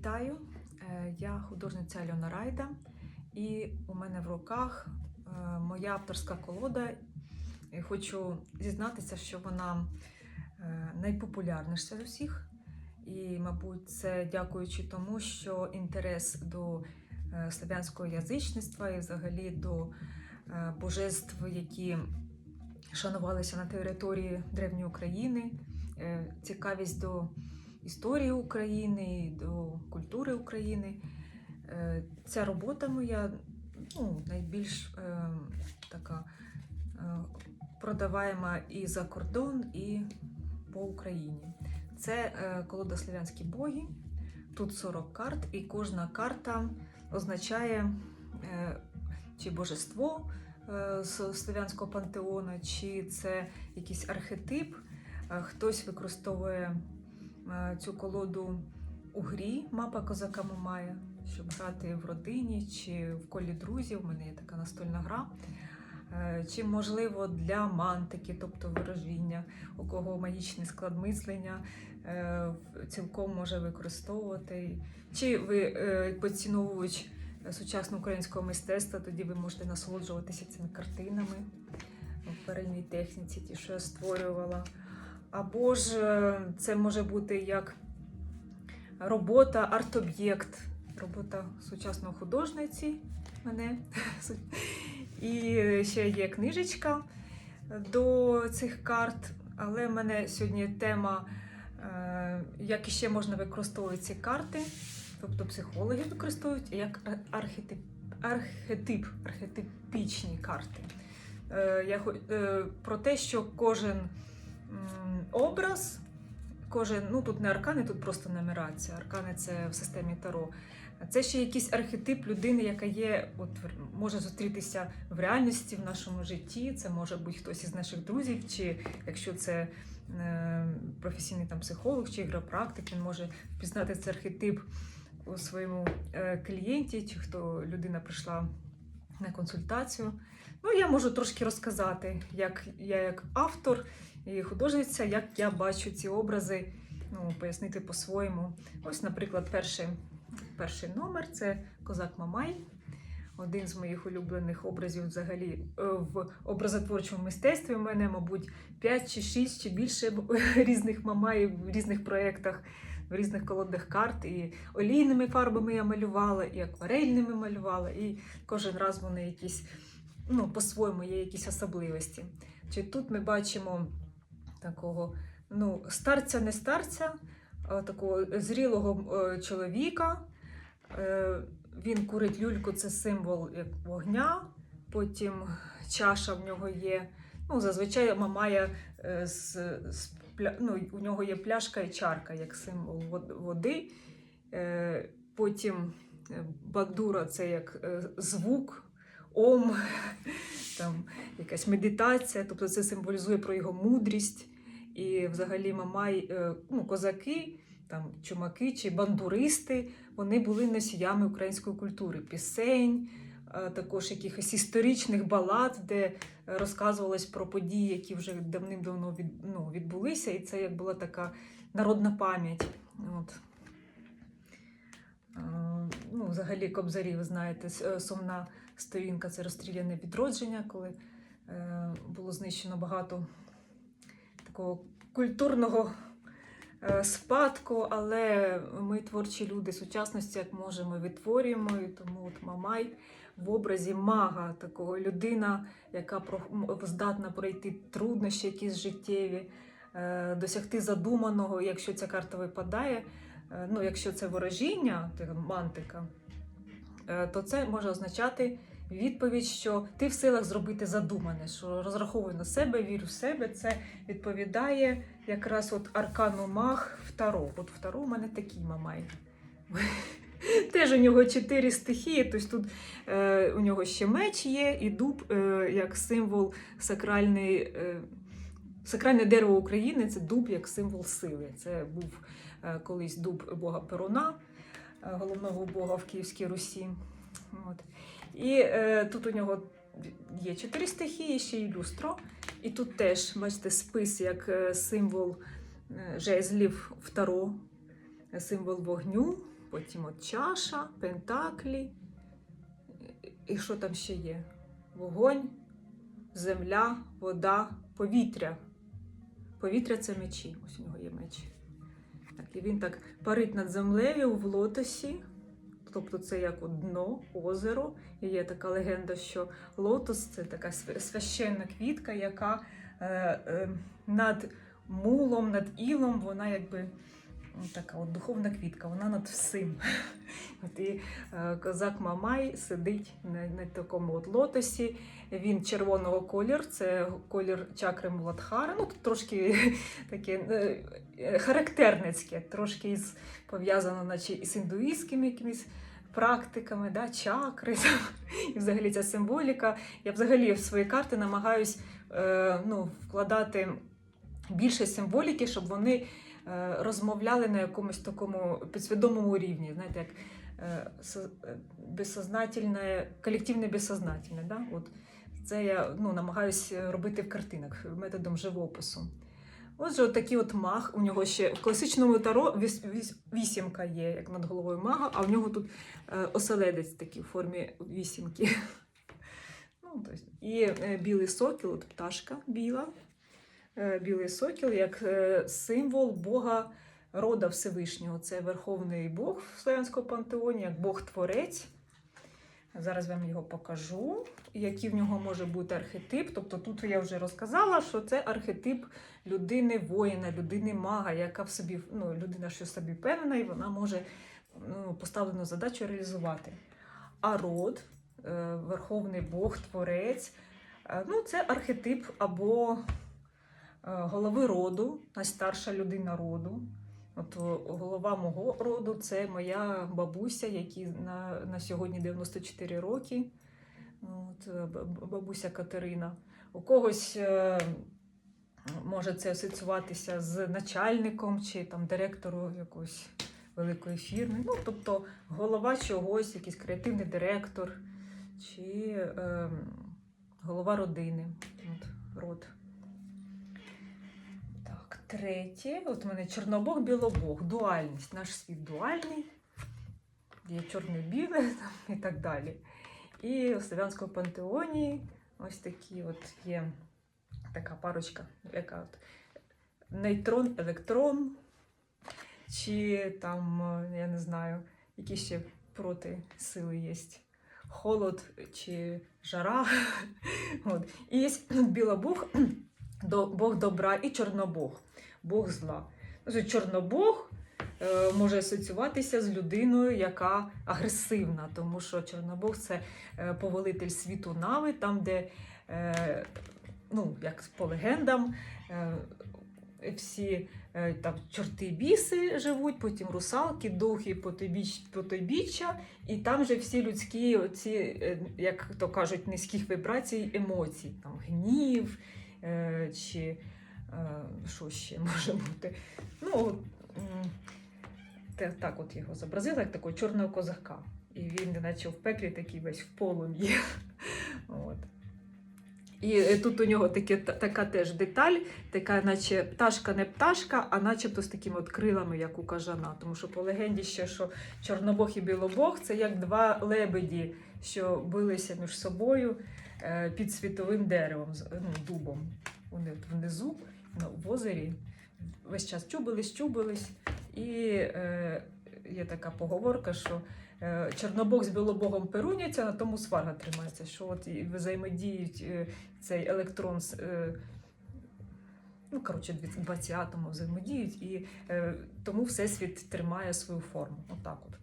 Вітаю! Е, Я художниця Альона Райда, і у мене в руках е, моя авторська колода. Хочу зізнатися, що вона е, найпопулярніша з усіх. І, мабуть, це дякуючи тому, що інтерес до слов'янського язичництва і взагалі до божеств, які шанувалися на території Древньої України, цікавість до історії України, до культури України. Е, Ця робота моя ну, найбільш е, така е, і за кордон, і по Україні. Це е, колода Слов'янські боги. Тут 40 карт, і кожна карта означає е, чи божество з слов'янського пантеону, чи це якийсь архетип. Хтось використовує цю колоду у грі мапа козака Мамая, щоб грати в родині чи в колі друзів. У мене є така настольна гра. Е, Чи можливо для мантики, тобто виражіння, у кого магічний склад мислення е, цілком може використовувати. Чи ви е, поціновувач сучасного українського мистецтва, тоді ви можете насолоджуватися цими картинами в перельній техніці, ті, що я створювала. Або ж е, це може бути як робота, арт-об'єкт, робота сучасного художниці мене. І ще є книжечка до цих карт, але в мене сьогодні тема, е, як ще можна використовувати ці карти, тобто психологи використовують як архетип, архетип, архетипічні карти. Е, Я про те, що кожен образ, кожен, ну тут не аркани, тут просто нумерація. Аркани це в системі Таро. Це ще якийсь архетип людини, яка є, от може зустрітися в реальності в нашому житті. Це може бути хтось із наших друзів, чи якщо це е, професійний там психолог чи ігропрактик, він може впізнати цей архетип у своєму е, клієнті, чи хто людина прийшла на консультацію. Ну, я можу трошки розказати, як я як автор і художниця, як я бачу ці образи, ну, пояснити по-своєму. Ось, наприклад, перший, перший номер це Козак Мамай. Один з моїх улюблених образів взагалі е, в образотворчому мистецтві. У мене, мабуть, 5 чи 6 чи більше різних мамаїв в різних проєктах, в різних колодах карт. І олійними фарбами я малювала, і акварельними малювала, і кожен раз вони якісь, ну, по-своєму є якісь особливості. Чи тут ми бачимо такого ну, старця, не старця, а такого зрілого е, чоловіка. Е, Він курить люльку, це символ як вогня. Потім чаша в нього є. Ну, зазвичай мамая е, з, з ну, у нього є пляшка і чарка як символ води. Потім бадура це як звук, ом, там якась медитація, тобто це символізує про його мудрість. І взагалі мамай, е, ну, козаки, там, чумаки чи бандуристи, вони були носіями української культури, пісень, е, також якихось історичних балад, де розказувалось про події, які вже давним-давно від, ну, відбулися, і це як була така народна пам'ять. От. Е, Ну, взагалі, Кобзарі, ви знаєте, сумна сторінка це розстріляне відродження, коли було знищено багато такого культурного е, спадку, але ми творчі люди сучасності, як можемо, відтворюємо. І тому от Мамай в образі мага, такого людина, яка здатна пройти труднощі, якісь життєві, е, досягти задуманого, якщо ця карта випадає. е, Ну, якщо це ворожіння, мантика, то це може означати відповідь, що ти в силах зробити задумане, що розраховуй на себе, вірю в себе. Це відповідає якраз от аркану маг в Таро. От в Таро у мене такий мамай. Теж у нього чотири стихії, тобто тут е, у нього ще меч є, і дуб е, як символ сакральний, е, сакральне дерево України це дуб як символ сили. Це був е, колись дуб бога Перуна, е, головного бога в Київській Русі. От. І е, тут у нього є чотири стихії, ще й люстро. І тут теж, бачите, спис як е, символ е, жезлів в Таро, символ вогню, потім от чаша, пентаклі. І що там ще є? Вогонь, земля, вода, повітря. Повітря це мечі. Ось у нього є меч. Так, і він так парить над землею в лотосі. Тобто це як дно, озеро. І є така легенда, що лотос це така священна квітка, яка е, е, над мулом, над ілом, вона якби така от духовна квітка, вона над всім. От і е, козак Мамай сидить на, на такому от лотосі. Він червоного кольору, це колір чакри Муладхара. Ну, тут трошки таке е, характерницьке, трошки із, пов'язано наче із індуїзькими якимись практиками, да, чакри. І взагалі ця символіка. Я взагалі в свої карти намагаюсь е, ну, вкладати більше символіки, щоб вони е, розмовляли на якомусь такому підсвідомому рівні. Знаєте, як е, е, безсознательне, колективне безсознательне. Да? От це я ну, намагаюся робити в картинах методом живопису. Отже, от такий от маг. У нього ще в класичному таро віс- віс- вісімка є, як над головою мага, а в нього тут е, оселедець такий в формі вісімки. Ну, і е, білий сокіл, от пташка біла. Е, білий сокіл як символ Бога рода Всевишнього. Це Верховний Бог в Славянському пантеоні, як Бог-творець. Зараз вам його покажу, який в нього може бути архетип. Тобто тут я вже розказала, що це архетип людини воїна, людини мага, яка в собі, ну, людина, що собі певна, і вона може ну, поставлену задачу реалізувати. А род, е, Верховний Бог, Творець, е, ну, це архетип або е, голови роду, найстарша людина роду. От голова мого роду це моя бабуся, якій на, на сьогодні 94 роки. От, е, бабуся Катерина. У когось е, може це асоціюватися з начальником чи там директором якоїсь великої фірми. Ну, тобто голова чогось, якийсь креативний директор чи е, голова родини. От, род. Третє. От у мене Чорнобог, білобог, дуальність. Наш світ дуальний. Є чорне-біле і так далі. І у Славянському пантеоні ось такі от є така парочка, яка от нейтрон, електрон, чи там, я не знаю, які ще проти сили є. Холод чи жара. От. І є білобог, Бог добра і чорнобог, Бог зла. Тобто Чорнобог е, може асоціюватися з людиною, яка агресивна, тому що Чорнобог це е, повелитель світу Нави, там, де, е, ну, як по легендам, всі там чорти біси живуть, потім русалки, духи, потойбіч, потойбіччя, і там же всі людські, оці, як то кажуть, низьких вібрацій, емоцій, там гнів чи е, що ще може бути. Ну, так от його зобразили, як такого чорного козака. І він, наче в пеклі такий весь в полум'ї. От. І е, тут у нього таке, така теж деталь, така, наче пташка не пташка, а начебто з такими от крилами, як у кажана. Тому що по легенді ще, що Чорнобог і Білобог це як два лебеді, що билися між собою е, під світовим деревом, ну, дубом. Вони внизу, в озері, весь час чубились, чубились. І е, є така поговорка, що е, Чорнобог з білобогом перуняться, на тому сварга тримається. Що от взаємодіють е, цей електрон. Е, Ну, коротше, 20 атомів взаємодіють, і е, тому Всесвіт тримає свою форму. Отак от.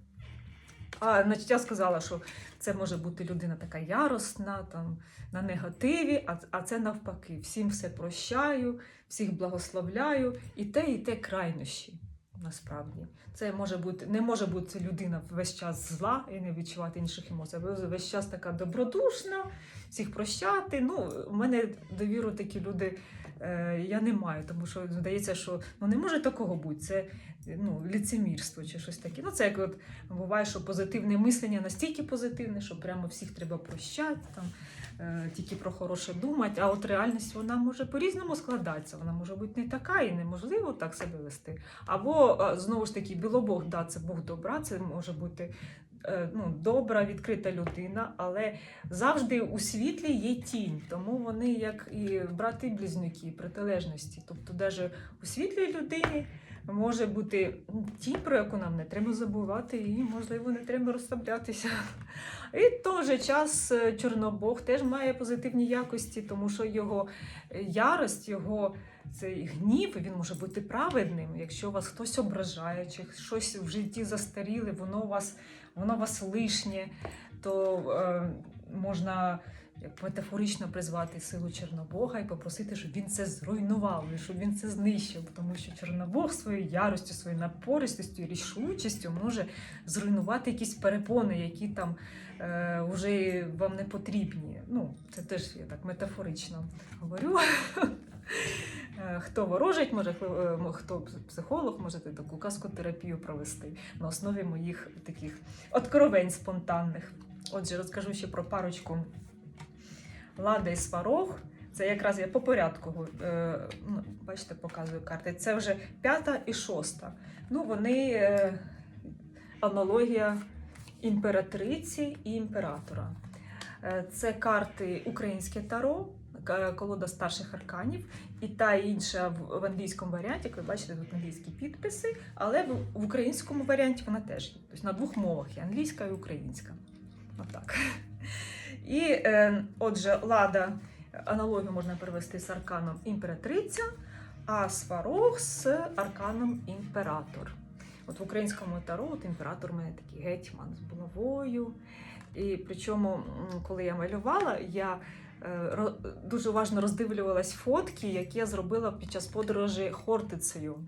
А значить, я сказала, що це може бути людина така яростна, там, на негативі, а, а це навпаки. Всім все прощаю, всіх благословляю, і те, і те крайнощі. Насправді, це може бути не може бути людина весь час зла і не відчувати інших емоцій. або весь час така добродушна, всіх прощати. Ну, у мене довіру такі люди я не маю, тому що здається, що ну, не може такого бути. Це ну, ліцемірство чи щось таке. Ну, це як от буває, що позитивне мислення настільки позитивне, що прямо всіх треба прощати, там, е, тільки про хороше думати. А от реальність вона може по-різному складатися. Вона може бути не така і неможливо так себе вести. Або е, знову ж таки, білобог, да, це Бог добра, це може бути. Е, Ну, добра, відкрита людина, але завжди у світлі є тінь, тому вони як і брати-близнюки, протилежності. Тобто, навіть у світлій людині може бути тінь, про яку нам не треба забувати, і, можливо, не треба розслаблятися. І в той же час е, Чорнобог теж має позитивні якості, тому що його е, ярость, його цей гнів, він може бути праведним. Якщо вас хтось ображає, чи щось в житті застаріле, воно вас, воно вас лишнє, то е, можна метафорично призвати силу Чорнобога і попросити, щоб він це зруйнував, і щоб він це знищив. Тому що Чорнобог своєю яростю, своєю напористістю, рішучістю може зруйнувати якісь перепони, які там е, вже вам не потрібні. Ну, це теж я так метафорично говорю. Е, Хто ворожить, може хто- е, психолог, можете таку казкотерапію провести на основі моїх таких откровень спонтанних. Отже, розкажу ще про парочку Лада і Сварог. Це якраз я по порядку. Е, ну, бачите, показую карти. Це вже п'ята і шоста. Ну, вони аналогія імператриці і імператора. Це карти Українське Таро, колода старших арканів, і та і інша в англійському варіанті. Як ви бачите, тут англійські підписи, але в, українському варіанті вона теж є. Тобто на двох мовах є англійська і українська. Отак. І е, отже, лада аналогію можна перевести з арканом імператриця, а сварог з арканом імператор. От в українському таро от імператор у мене такий гетьман з булавою. І причому, коли я малювала, я е, дуже уважно роздивлювалась фотки, які я зробила під час подорожі Хортицею.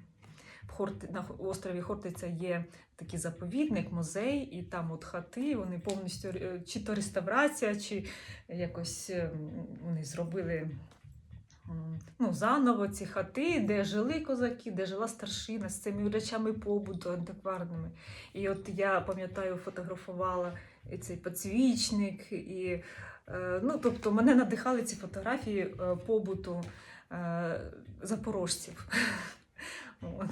На острові Хортиця є такий заповідник, музей, і там от хати, вони повністю е, чи то реставрація, чи якось е, вони зробили ну, заново ці хати, де жили козаки, де жила старшина з цими речами побуту антикварними. І от я пам'ятаю, фотографувала цей підсвічник, і е, ну, тобто мене надихали ці фотографії е, побуту е, запорожців. От.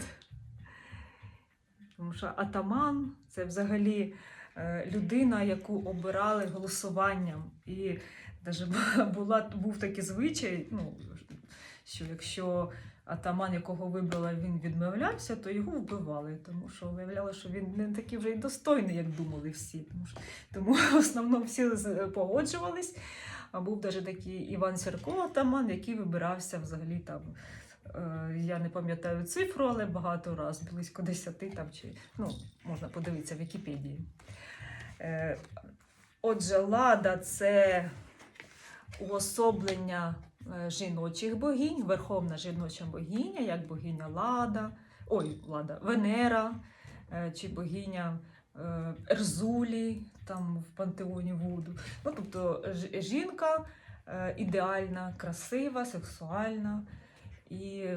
Тому що атаман це взагалі е, людина, яку обирали голосуванням. І навіть була, був такий звичай, ну, що якщо атаман, якого вибрала, він відмовлявся, то його вбивали, тому що виявляли, що він не такий вже й достойний, як думали всі. Тому, що, тому в основному всі погоджувались. А був навіть такий Іван Сірко, атаман, який вибирався взагалі там. е, Я не пам'ятаю цифру, але багато разів, близько 10 там чи ну, можна подивитися в Вікіпедії. Е, Отже, лада це уособлення жіночих богинь, верховна жіноча богиня, як богиня Лада, ой, Лада, Венера е, чи богиня е, Ерзулі там в пантеоні Вуду. Ну, тобто жінка е, ідеальна, красива, сексуальна і.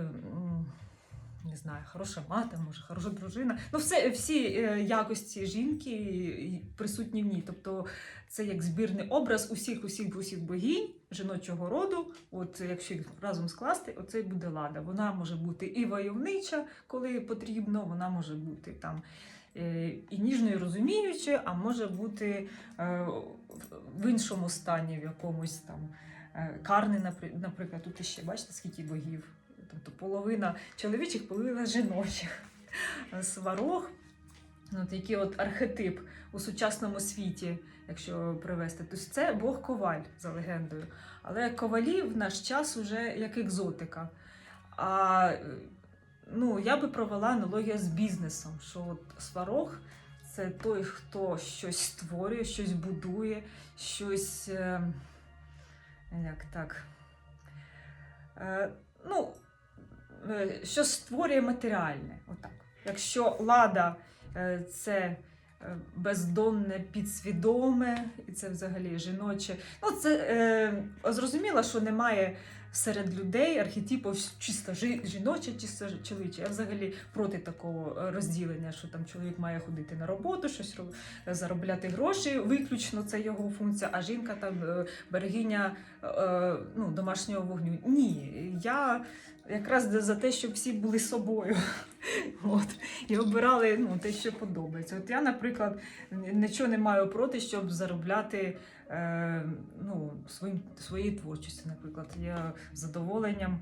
Не знаю, хороша мати, може, хороша дружина. Ну, все, всі е, якості жінки присутні в ній. Тобто це як збірний образ усіх усіх усіх богінь жіночого роду. От якщо їх разом скласти, оце буде лада. Вона може бути і войовнича, коли потрібно, вона може бути там е, і ніжною розуміючою, а може бути е, в- іншому стані, в якомусь там е, напри- наприклад, тут іще бачите, скільки богів. Тобто половина чоловічих, половина жіночих. Сварог, от який от архетип у сучасному світі, якщо привести, то це Бог коваль за легендою. Але ковалі в наш час уже як екзотика. А ну, я би провела аналогію з бізнесом, що от сварог це той, хто щось створює, щось будує, щось. Е, як так. Е, ну, е, що створює матеріальне. Отак. Якщо лада це е, бездонне, підсвідоме, і це взагалі жіноче. Ну, це е, зрозуміло, що немає серед людей архетипу вс- чисто жіноче, чисто чоловіче. Я взагалі проти такого е, розділення, що там чоловік має ходити на роботу, щось роб- заробляти гроші. Виключно це його функція, а жінка там е, берегиня е, ну, домашнього вогню. Ні, я якраз за те, щоб всі були собою. От. І обирали ну, те, що подобається. От я, наприклад, нічого не маю проти, щоб заробляти е, ну, своїм, своєю творчістю. Наприклад, я з задоволенням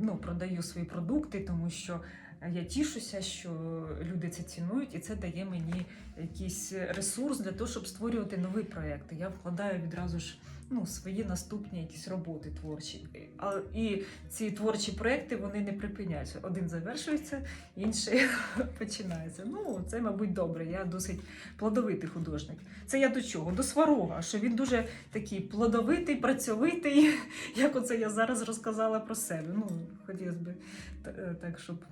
ну, продаю свої продукти, тому що я тішуся, що люди це цінують, і це дає мені якийсь ресурс для того, щоб створювати нові проекти. Я вкладаю відразу ж ну, свої наступні якісь роботи творчі. А, і ці творчі проекти вони не припиняються. Один завершується, інший починається. Ну, це, мабуть, добре. Я досить плодовитий художник. Це я до чого? До сварога, що він дуже такий плодовитий, працьовитий, як оце я зараз розказала про себе. Ну, хотілося б так, щоб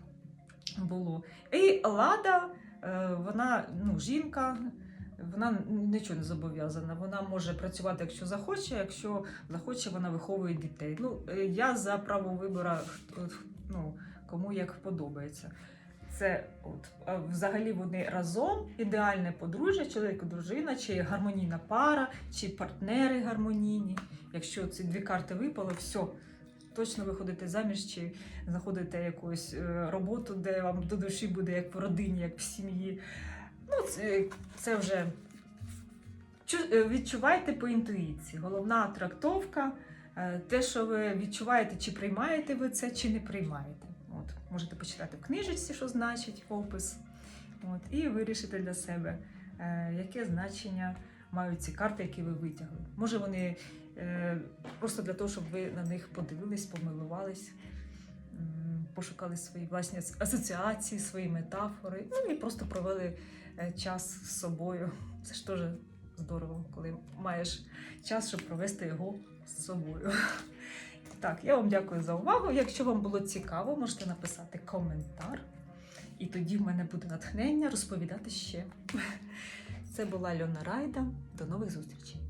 було. І Лада, е, вона ну, жінка. Вона нічого не зобов'язана. Вона може працювати, якщо захоче. Якщо захоче, вона виховує дітей. Ну, е, я за право вибору, хто- ну, кому як подобається. Це от взагалі вони разом ідеальне подружжя, чоловік і дружина, чи гармонійна пара, чи партнери гармонійні. Якщо ці дві карти випали, все. Точно виходите заміж чи знаходите якусь е, роботу, де вам до душі буде як в родині, як в сім'ї. Ну, це, це вже е, відчувайте по інтуїції. Головна трактовка, е, те, що ви відчуваєте, чи приймаєте ви це, чи не приймаєте. От, можете почитати в книжечці, що значить опис, от, і вирішити для себе, е, яке значення мають ці карти, які ви витягли. Може, вони просто для того, щоб ви на них подивились, помилувались, пошукали свої власні асоціації, свої метафори, ну і просто провели час з собою. Це ж теж здорово, коли маєш час, щоб провести його з собою. Так, я вам дякую за увагу. Якщо вам було цікаво, можете написати коментар, і тоді в мене буде натхнення розповідати ще. Це була Льона Райда. До нових зустрічей!